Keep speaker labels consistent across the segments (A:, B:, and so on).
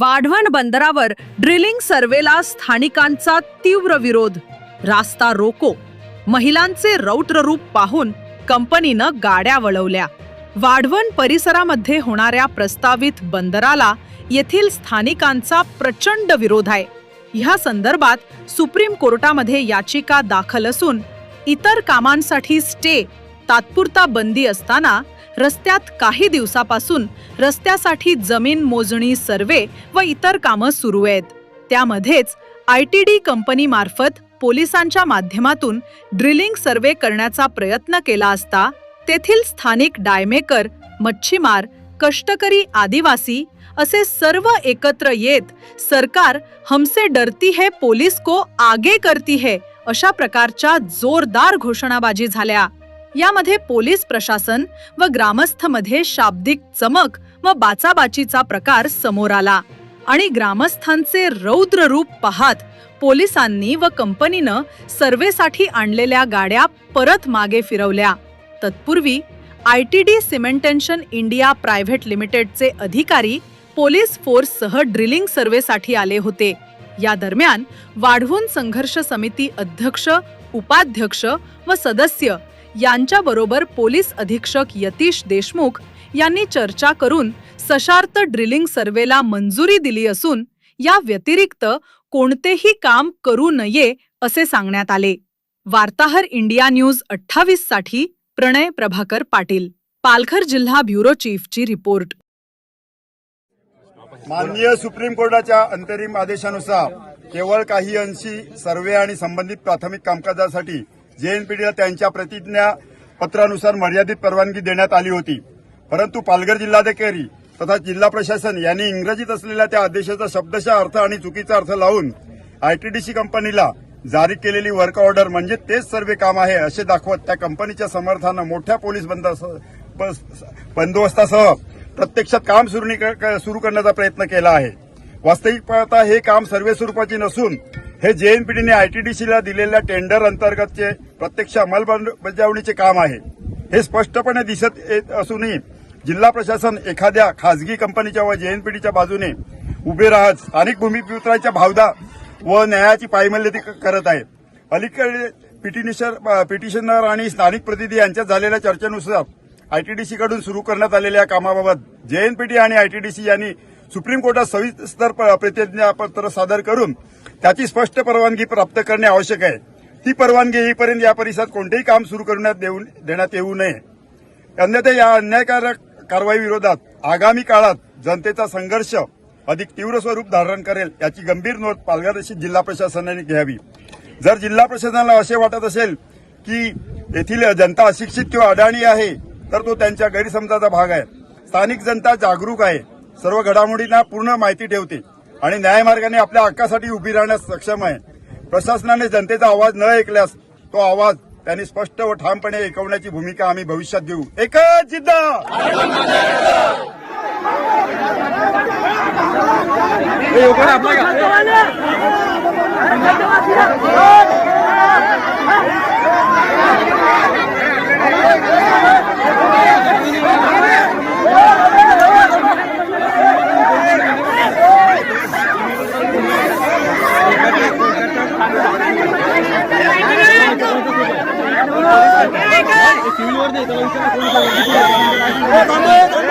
A: वाढवण बंदरावर ड्रिलिंग सर्वेला स्थानिकांचा तीव्र विरोध. रास्ता रोको. महिलांचे रौद्र रूप पाहून कंपनीनं गाड्या वळवल्या. वाढवण परिसरामध्ये होणाऱ्या प्रस्तावित बंदराला येथील स्थानिकांचा प्रचंड विरोध आहे. ह्या संदर्भात सुप्रीम कोर्टामध्ये याचिका दाखल असून इतर कामांसाठी स्टे तात्पुरता बंदी असताना रस्त्यात काही दिवसापासून रस्त्यासाठी जमीन मोजणी सर्वे व इतर कामं सुरू आहेत. त्यामध्येच आय टी डी कंपनीमार्फत पोलिसांच्या माध्यमातून ड्रिलिंग सर्वे करण्याचा प्रयत्न केला असता तेथील स्थानिक डायमेकर मच्छीमार कष्टकरी आदिवासी असे सर्व एकत्र येत सरकार हमसे डरती है पोलीस को आगे करती है अशा प्रकारच्या जोरदार घोषणाबाजी झाल्या. यामध्ये पोलीस प्रशासन व ग्रामस्थमध्ये शाब्दिक चमक व बाचाबाचीचा प्रकार समोर आला. आणि ग्रामस्थांचे रौद्र रूप पाहत पोलिसांनी व कंपनीनं सर्वेसाठी आणलेल्या गाड्या परत मागे फिरवल्या. तत्पूर्वी I T D cementation India private लिमिटेडचे अधिकारी पोलीस फोर्ससह ड्रिलिंग सर्वेसाठी आले होते. या दरम्यान वाढवून संघर्ष समिती अध्यक्ष उपाध्यक्ष व सदस्य यांच्याबरोबर पोलीस अधीक्षक यतीश देशमुख यांनी चर्चा करून सशार्त ड्रिलिंग सर्वेला मंजुरी दिली असून या व्यतिरिक्त कोणतेही काम करू नये असे सांगण्यात आले. वार्ताहर इंडिया न्यूज अठ्ठावीससाठी प्रणय प्रभाकर पाटील. पालघर जिल्हा ब्युरो चीफची रिपोर्ट.
B: माननीय सुप्रीम कोर्टाच्या अंतरिम आदेशानुसार केवळ काही अंशी सर्वे आणि संबंधित प्राथमिक कामकाजासाठी जेएनपीडीला त्यांच्या प्रतिज्ञा पत्रानुसार मर्यादित परवानगी देण्यात आली होती. परंतु पालघर जिल्हाधिकारी तथा जिल्हा प्रशासन यांनी इंग्रजीत असलेल्या त्या आदेशाचा शब्दशः अर्थ आणि चुकीचा अर्थ लावून आयटीडीसी कंपनीला जारी केलेली वर्क ऑर्डर म्हणजे तेच सर्वे काम आहे असे दाखवत त्या कंपनीच्या समर्थानं मोठ्या पोलीस बंदोबस्तासह प्रत्यक्षात काम सुरू नि- क- सुरू करण्याचा प्रयत्न केला आहे. वास्तविक पाहता हे काम सर्वे स्वरूपाचे नसून हे जेएनपीटीने आयटीडीसीला दिलेल्या टेंडर अंतर्गतचे प्रत्यक्ष अंमलबजावणीचे काम आहे. हे स्पष्टपणे दिसत येत असूनही जिल्हा प्रशासन एखाद्या खासगी कंपनीच्या व जेएनपीटीच्या बाजूने उभे राहत स्थानिक भूमिपुत्राच्या भावदा व न्यायाची पायमल्यती करत आहे अलीकडे पिटिशनर पिटिशनर आणि स्थानिक प्रतिनिधी यांच्यात झालेल्या चर्चेनुसार आयटीडीसीकडून सुरू करण्यात आलेल्या कामाबाबत जेएनपीटी आणि आयटीडीसी यांनी सुप्रीम कोर्टात सविस्तर प- प्रतिज्ञापत्र सादर करून त्याची स्पष्ट परवानगी प्राप्त करणे आवश्यक आहे. ती परवानगी येईपर्यंत या परिसरात कोणतेही काम सुरू करण्यात देण्यात येऊ नये. अन्यथा या अन्यायकारक कारवाई विरोधात आगामी काळात जनतेचा संघर्ष अधिक तीव्र स्वरूप धारण करेल याची गंभीर नोंद पालघर जिल्हा प्रशासनाने घ्यावी. जर जिल्हा प्रशासनाला असे वाटत असेल की येथील जनता अशिक्षित किंवा अडाणी आहे तर तो त्यांच्या गैरसमजाचा भाग आहे. स्थानिक जनता जागरूक आहे. सर्व घडामोडींना पूर्ण माहिती ठेवते आणि न्यायमार्गाने आपल्या हक्कासाठी उभी राहण्यास सक्षम आहे. प्रशासनाने जनतेचा आवाज न ऐकल्यास तो आवाज त्यांनी स्पष्ट व ठामपणे ऐकवण्याची भूमिका आम्ही भविष्यात घेऊ. एकच जिद्द!
C: आपण आपण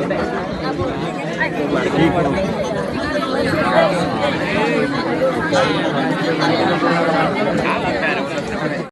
C: Thank you.